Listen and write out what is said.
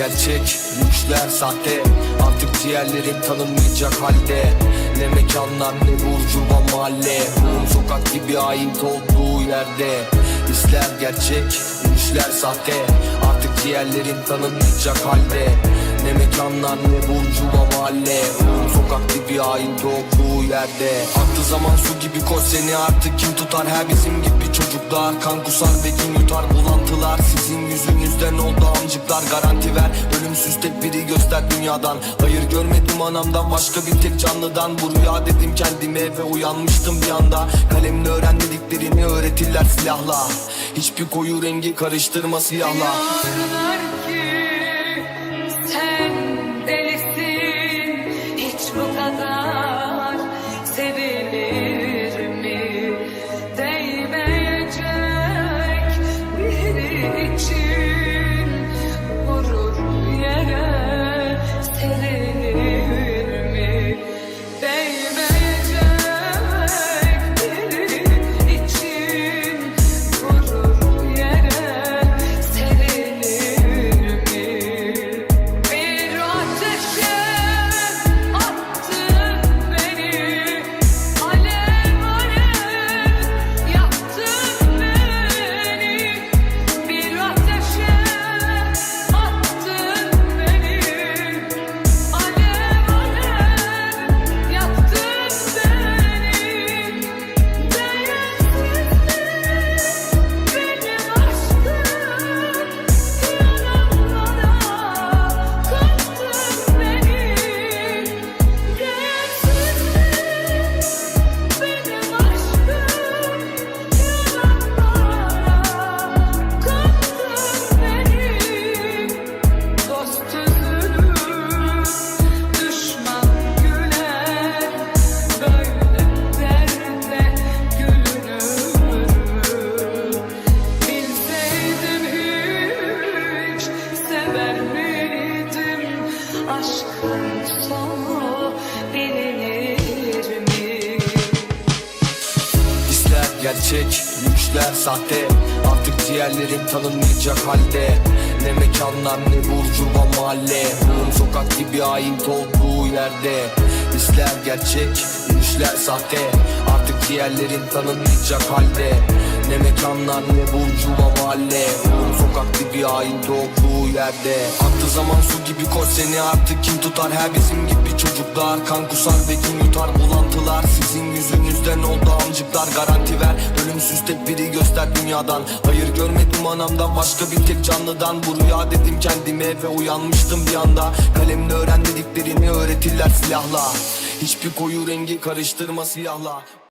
gerçek Güçler sahte. Artık ciğerlerin tanınmayacak halde. Ne mekanlar ne burcuva mahalle. Ruhum sokak gibi ait olduğu yerde. Hisler gerçek Güçler sahte. Artık ciğerlerin tanınmayacak halde Ne mekanlar ne burcuva mahalle sokak gibi ait olduğu yerde. Aktı zaman su gibi koş seni artık kim tutar? Her bizim gibi çocuklar Kan kusar ve kim yutar? Bulantılar Sizin yüzünüzden oldu amcıklar Garanti ver. Ölümsüz tek biri göster dünyadan. Hayır görmedim anamdan başka bir tek canlıdan. Bu rüya dedim kendime ve uyanmıştım bir anda. Kalemle öğren dediklerini öğretirler silahla. Hiçbir koyu rengi karıştırma siyahla. Diyorlar gerçek, güçler sahte. Artık ciğerlerin tanınmayacak halde. Ne mekanlar ne burcuva mahalle. Ruhum sokak gibi ait olduğu yerde Hisler gerçek, güçler sahte. Artık ciğerlerin tanınmayacak halde Ne mekanlar ne burcuva mahalle? Ruhum sokak gibi ait olduğu yerde. Aktı zaman su gibi koş seni artık kim tutar? Her bizim gibi çocuklar. Kan kusar ve kim yutar? Bulantılar Sizin yüzünüzden oldu amcıklar. Garanti ver ölümsüz tek biri göster dünyadan. Hayır görmedim anamdan başka bir tek canlıdan. Bu rüya dedim kendime ve uyanmıştım bir anda. Kalemle öğren dediklerini öğretirler silahla. Hiçbir koyu rengi karıştırma siyahla